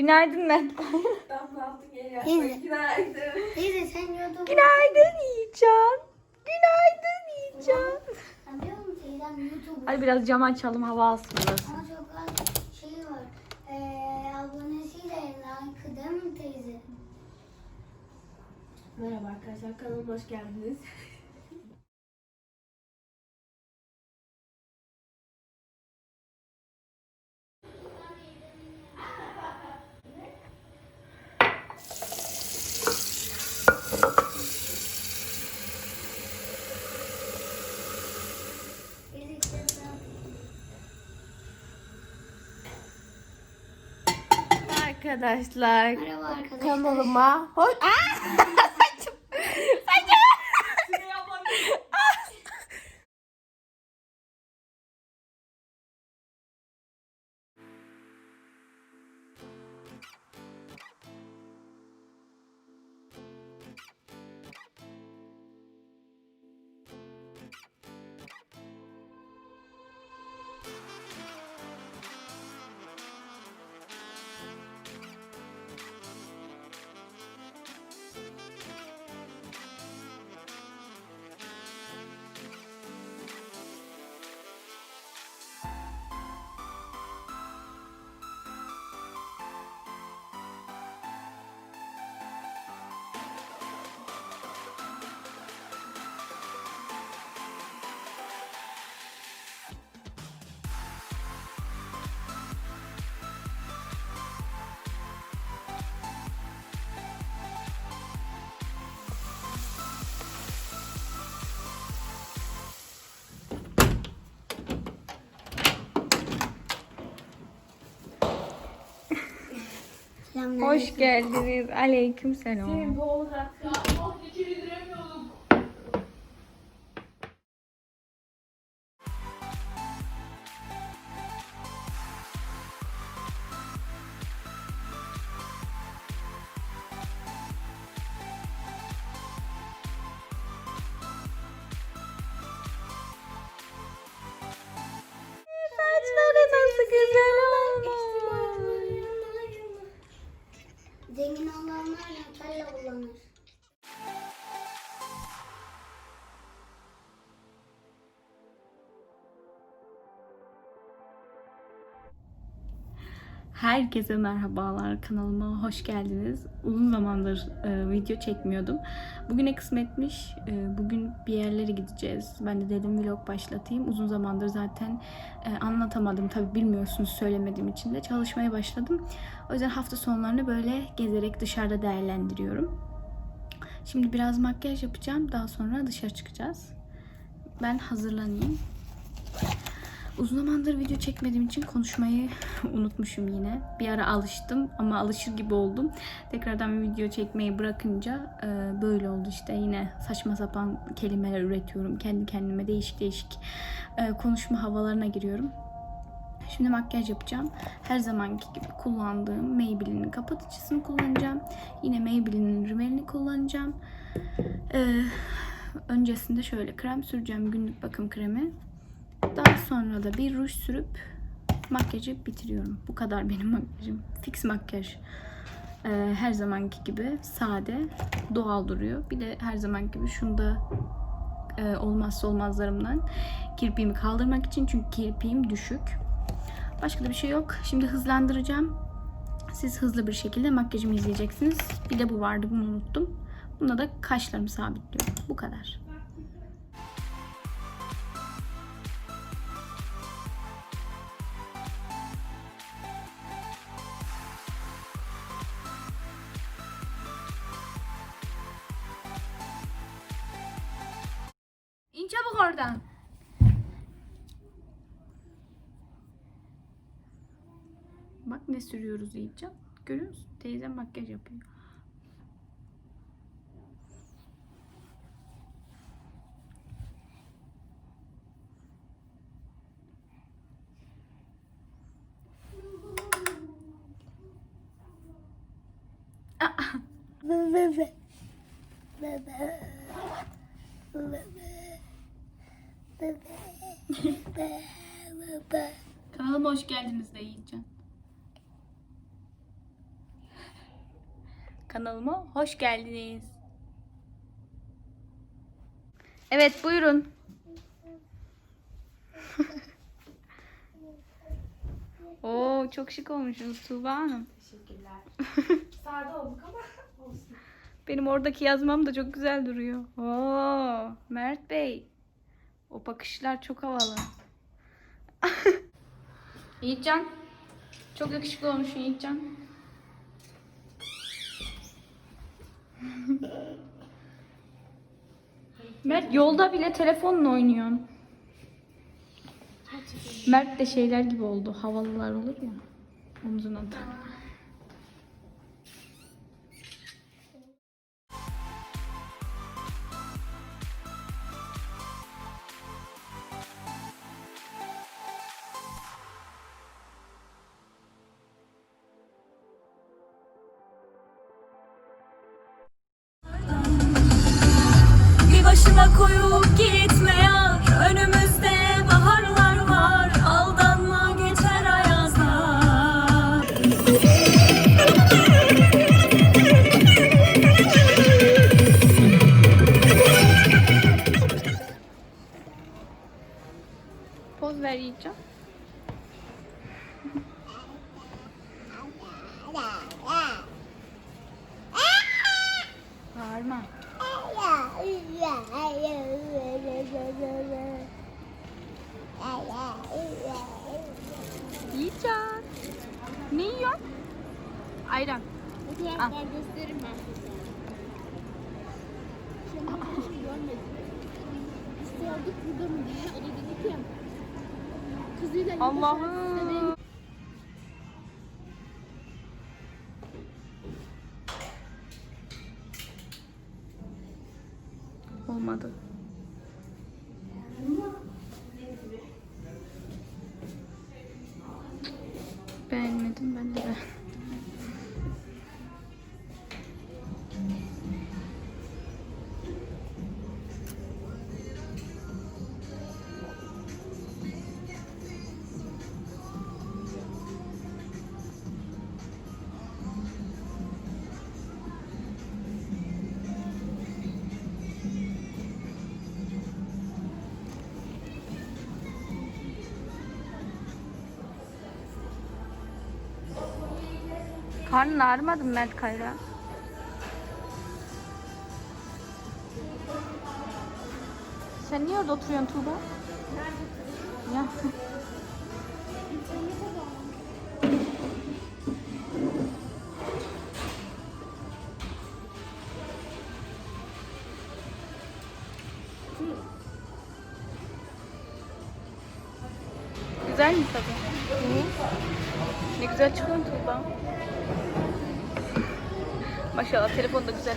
Günaydın. Teyze. Günaydın. Teyze sen Günaydın Yiğitcan. Günaydın Yiğitcan. Biliyor musun teyzem Hadi biraz cam açalım hava alsın burası. ama çok az şey var. Ee, abonesiyle like değil mi teyze? Merhaba arkadaşlar kanalıma hoş geldiniz. Arkadaşlar Merhaba arkadaşlar. kanalıma hoş... Hoş geldiniz. Aleyküm selam. Bu olacak. Herkese merhabalar kanalıma hoş geldiniz. Uzun zamandır e, video çekmiyordum. Bugüne kısmetmiş. E, bugün bir yerlere gideceğiz. Ben de dedim vlog başlatayım. Uzun zamandır zaten e, anlatamadım. Tabi bilmiyorsunuz söylemediğim için de çalışmaya başladım. O yüzden hafta sonlarını böyle gezerek dışarıda değerlendiriyorum. Şimdi biraz makyaj yapacağım. Daha sonra dışarı çıkacağız. Ben hazırlanayım. Uzun zamandır video çekmediğim için konuşmayı unutmuşum yine. Bir ara alıştım ama alışır gibi oldum. Tekrardan bir video çekmeyi bırakınca e, böyle oldu işte. Yine saçma sapan kelimeler üretiyorum. Kendi kendime değişik değişik e, konuşma havalarına giriyorum. Şimdi makyaj yapacağım. Her zamanki gibi kullandığım Maybelline'in kapatıcısını kullanacağım. Yine Maybelline'in rimelini kullanacağım. E, öncesinde şöyle krem süreceğim. Günlük bakım kremi. Daha sonra da bir ruj sürüp makyajı bitiriyorum. Bu kadar benim makyajım. Fix makyaj. Ee, her zamanki gibi sade, doğal duruyor. Bir de her zamanki gibi şunda e, olmazsa olmazlarımdan kirpiğimi kaldırmak için çünkü kirpiğim düşük. Başka da bir şey yok. Şimdi hızlandıracağım. Siz hızlı bir şekilde makyajımı izleyeceksiniz. Bir de bu vardı bunu unuttum. Bunda da kaşlarımı sabitliyorum. Bu kadar. Çabuk oradan. Bak ne sürüyoruz iyice. Görüyor musun? Teyzem makyaj yapıyor. Bebe. Bebe. Bebe. Kanalıma hoş geldiniz de Yiğitcan. Kanalıma hoş geldiniz. Evet buyurun. Oo çok şık olmuşsunuz Tuğba Hanım. Teşekkürler. Sade olduk ama olsun. Benim oradaki yazmam da çok güzel duruyor. Oo Mert Bey. O bakışlar çok havalı. Yiğitcan. Çok yakışıklı olmuşsun Yiğitcan. Mert yolda bile telefonla oynuyorsun. Mert de şeyler gibi oldu. Havalılar olur ya. Omzuna da. Bir başına koyup Ayran. Al. gösteririm ben size. Şimdi hiç görmedim. Biz sorduk burada mı diye. O da dedi ki kızıyla Allah'ım. Olmadı. Beğenmedim ben de. Karnın ağrımadı mı Mert Kayra? Sen niye orada oturuyorsun Tuğba? Ya.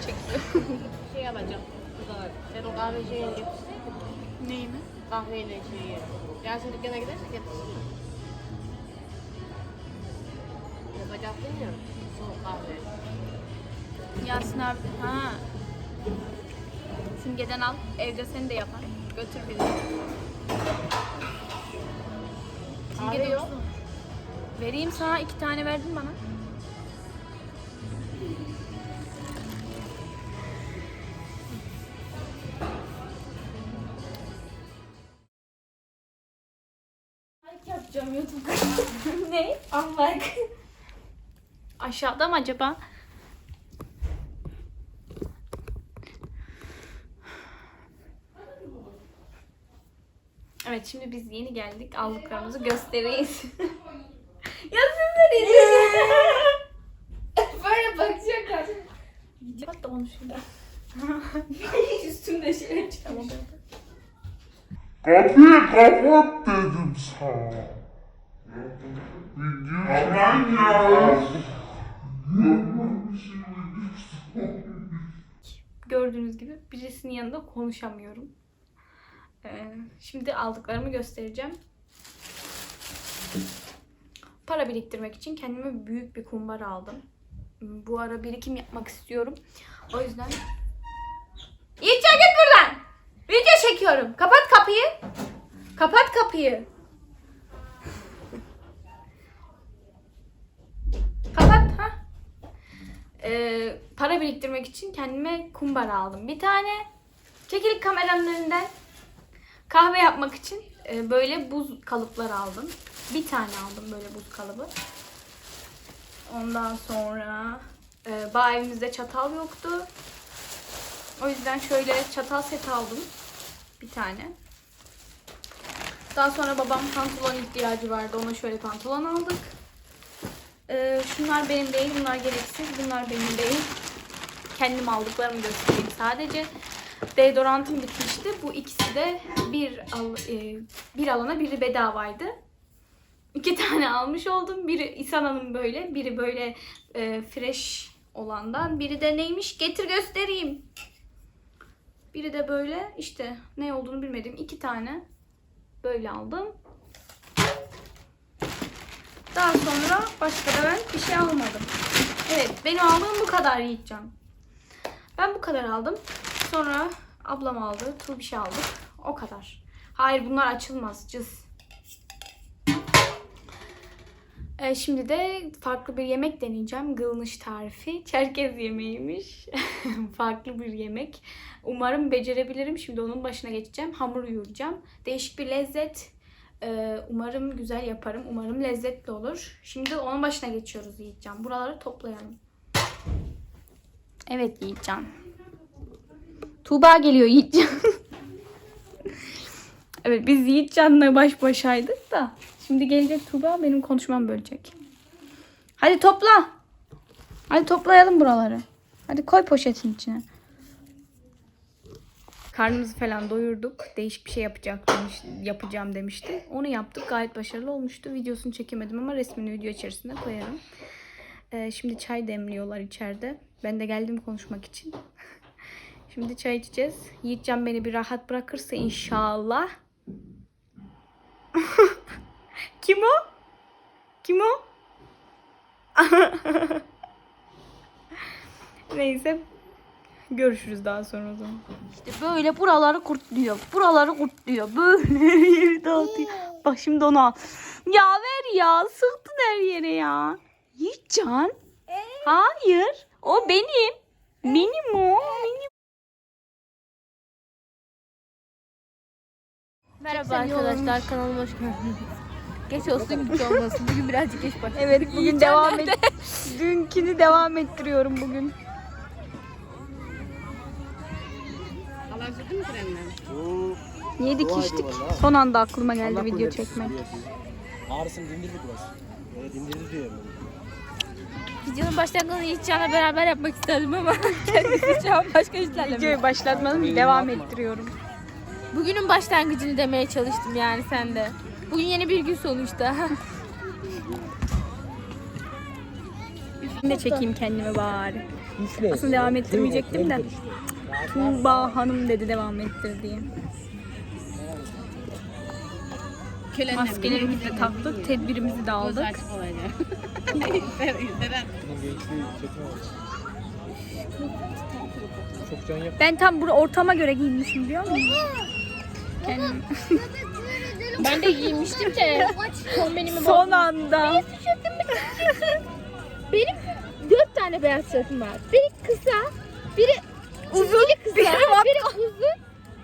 Telefon da güzel çekiyor. Şey yapacağım. Sen o kahve şeyini getirsin. Neyi mi? Kahveyle şeyi. Yasin dükkana gidersek getirsin. Yapacaktın ya. Soğuk kahve. Yasin abi. Ha. Simgeden al. Evde seni de yapar. Götür bizi. Simge yok. dursun. Vereyim sana. iki tane verdin bana. Yapacağım YouTube'da. ne? Unlike. Aşağıda mı acaba? Evet şimdi biz yeni geldik. Aldıklarımızı gösteririz. ya sizler Böyle bakacaklar. Kapat da onu şurada. Üstümde şey çıkıyor. Kapıyı kapat dedim sana. Aman ya. Gördüğünüz gibi birisinin yanında konuşamıyorum. Ee, şimdi aldıklarımı göstereceğim. Para biriktirmek için kendime büyük bir kumbara aldım. Bu ara birikim yapmak istiyorum. O yüzden... Yiğitcan git buradan! Video çekiyorum. Kapat kapıyı. Kapat kapıyı. Kapat ha. e, para biriktirmek için kendime kumbara aldım. Bir tane çekilik kameranın kahve yapmak için e, böyle buz kalıplar aldım. Bir tane aldım böyle buz kalıbı. Ondan sonra e, bağ evimizde çatal yoktu. O yüzden şöyle çatal set aldım. Bir tane. Daha sonra babam pantolon ihtiyacı vardı. Ona şöyle pantolon aldık. Ee, şunlar benim değil, bunlar gereksiz. Bunlar benim değil. Kendim aldıklarımı göstereyim sadece. Deodorantım bitmişti. Bu ikisi de bir al, e, bir alana biri bedavaydı. İki tane almış oldum. Biri İhsan Hanım böyle, biri böyle e, fresh olandan. Biri de neymiş? Getir göstereyim. Biri de böyle işte ne olduğunu bilmedim. iki tane böyle aldım. Daha sonra başka da ben bir şey almadım. Evet benim aldığım bu kadar Yiğitcan. Ben bu kadar aldım. Sonra ablam aldı. Tur bir şey aldık. O kadar. Hayır bunlar açılmaz. Cız. Ee, şimdi de farklı bir yemek deneyeceğim. Gılmış tarifi. Çerkez yemeğiymiş. farklı bir yemek. Umarım becerebilirim. Şimdi onun başına geçeceğim. Hamur yoğuracağım. Değişik bir lezzet. Ee, umarım güzel yaparım. Umarım lezzetli olur. Şimdi onun başına geçiyoruz Yiğitcan. Buraları toplayalım. Evet Yiğitcan. Tuğba geliyor Yiğitcan. evet biz Yiğitcan'la baş başaydık da. Şimdi gelecek Tuğba benim konuşmam bölecek. Hadi topla. Hadi toplayalım buraları. Hadi koy poşetin içine. Karnımızı falan doyurduk. Değişik bir şey yapacak demiş, yapacağım demişti. Onu yaptık. Gayet başarılı olmuştu. Videosunu çekemedim ama resmini video içerisinde koyarım. Ee, şimdi çay demliyorlar içeride. Ben de geldim konuşmak için. şimdi çay içeceğiz. Yiğitcan beni bir rahat bırakırsa inşallah. Kim o? Kim o? Neyse. Görüşürüz daha sonra o zaman. İşte böyle buraları kurtluyor. Buraları kurtluyor. Böyle yeri dağıtıyor. Bak şimdi onu al. Ya ver ya. Sıktın her yere ya. Yiğitcan. Hayır. O benim. Benim o. Benim. Merhaba arkadaşlar kanalıma hoş geldiniz. Geç olsun güç olmasın. Bugün birazcık geç başladık. Evet bugün devam et. Dünkünü devam ettiriyorum bugün. Yedik içtik. Son anda aklıma geldi video çekmek. Ağrısını dindirdi biraz. Böyle dindirdi diyor. Videonun başlangıcını Yiğitcan'la beraber yapmak isterdim ama kendisi şu an başka işlerle Videoyu başlatmadım devam ettiriyorum. Bugünün başlangıcını demeye çalıştım yani sen de. Bugün yeni bir gün sonuçta. Ben de çekeyim kendime bari. Aslında devam ettirmeyecektim de. Tuğba Hanım dedi devam ettir diye. Maskelerimizi de taktık, tedbirimizi de aldık. Çok can yak. Ben tam bu ortama göre giyinmişim biliyor musun? Kendim. ben de giymiştim de kombinimi Son anda. Benim dört tane beyaz tişörtüm var. Biri kısa, biri uzun, kısa, biri, uzun,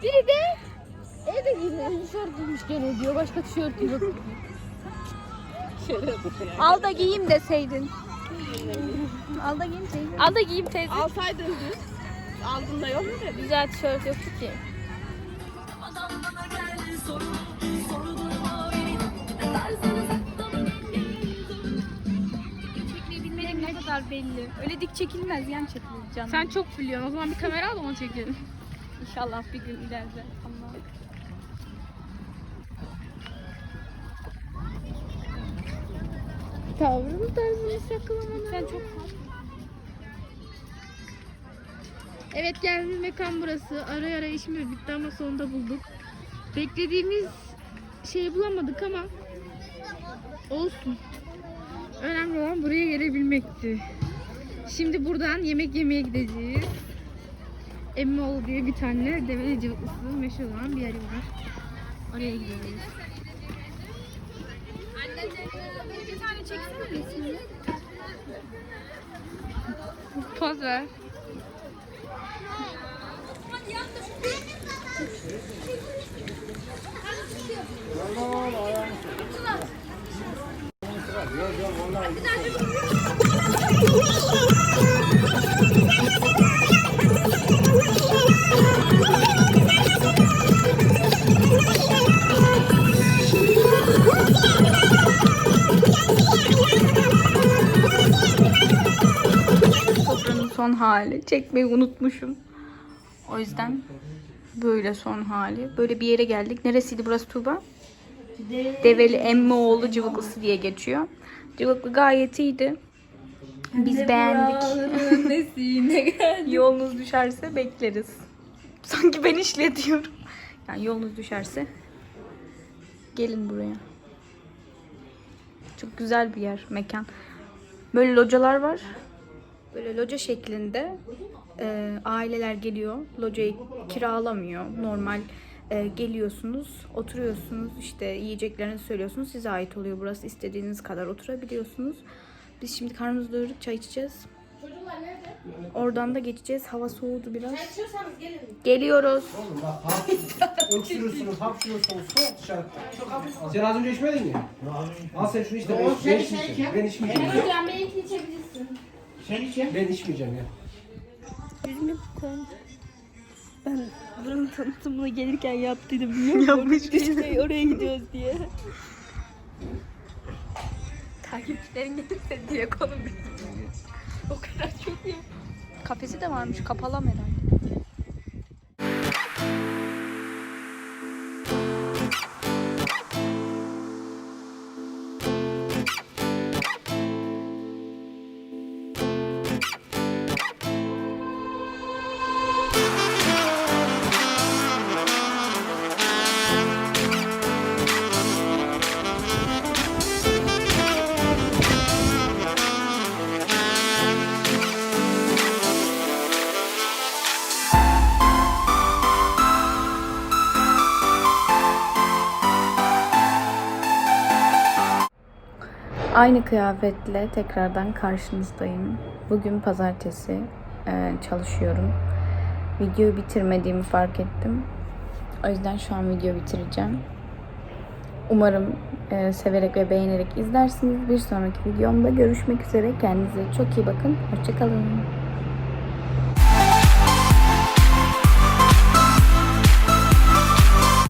biri de evde giymiyor. Tişört giymiş gene diyor. Başka tişört yok. Al da giyeyim deseydin. Al da giyeyim deseydin. Al da giyeyim teyze. Alsaydın düz. Aldın da yok mu dedi? Güzel tişört yoktu ki. Çekmeyi ne kadar belli. Öyle dik çekilmez, yan çekilir canım. Sen çok biliyorsun. O zaman bir kamera al onu çekelim. İnşallah bir gün ileride. Allah. Tavrını tarzını saklamadan. Sen çok Evet geldiğimiz mekan burası. Ara ara işimiz bitti ama sonunda bulduk. Beklediğimiz şeyi bulamadık ama olsun. Önemli olan buraya gelebilmekti. Şimdi buradan yemek yemeye gideceğiz. Emmioğlu diye bir tane Develi Cıvıklısı meşhur olan bir yeri var. Oraya gidiyoruz. Poz ver. Hali. Çekmeyi unutmuşum. O yüzden böyle son hali. Böyle bir yere geldik. Neresiydi burası Tuğba? Develi Emmioğlu Cıvıklısı diye geçiyor. Cıvıklı gayet iyiydi. Biz beğendik. Yolunuz düşerse bekleriz. Sanki ben işletiyorum. Yani yolunuz düşerse gelin buraya. Çok güzel bir yer, mekan. Böyle localar var. Böyle loca şeklinde e, aileler geliyor. Locayı kiralamıyor. Normal e, geliyorsunuz, oturuyorsunuz. işte yiyeceklerinizi söylüyorsunuz. Size ait oluyor burası. İstediğiniz kadar oturabiliyorsunuz. Biz şimdi karnımızı doyurduk, çay içeceğiz. Oradan da geçeceğiz. Hava soğudu biraz. Geliyoruz. Oğlum bak hap, öksürürsünüz, hapşırıyorsunuz, soğuk dışarı. Sen az önce içmedin mi? Al sen şunu işte, ben, ben içmeyeceğim. Ben içmeyeceğim. ya. Hocam benimkini içebilirsin. Ben içmeyeceğim ya. Ben buranın tanıtımına gelirken yaptıydım biliyor musun? Yapmış işte oraya gidiyoruz diye. Takipçilerin gelirse diye konu O kadar çok iyi. Kafesi de varmış. Kapalı herhalde. Aynı kıyafetle tekrardan karşınızdayım. Bugün pazartesi e, çalışıyorum. Videoyu bitirmediğimi fark ettim. O yüzden şu an video bitireceğim. Umarım e, severek ve beğenerek izlersiniz. Bir sonraki videomda görüşmek üzere. Kendinize çok iyi bakın. Hoşçakalın.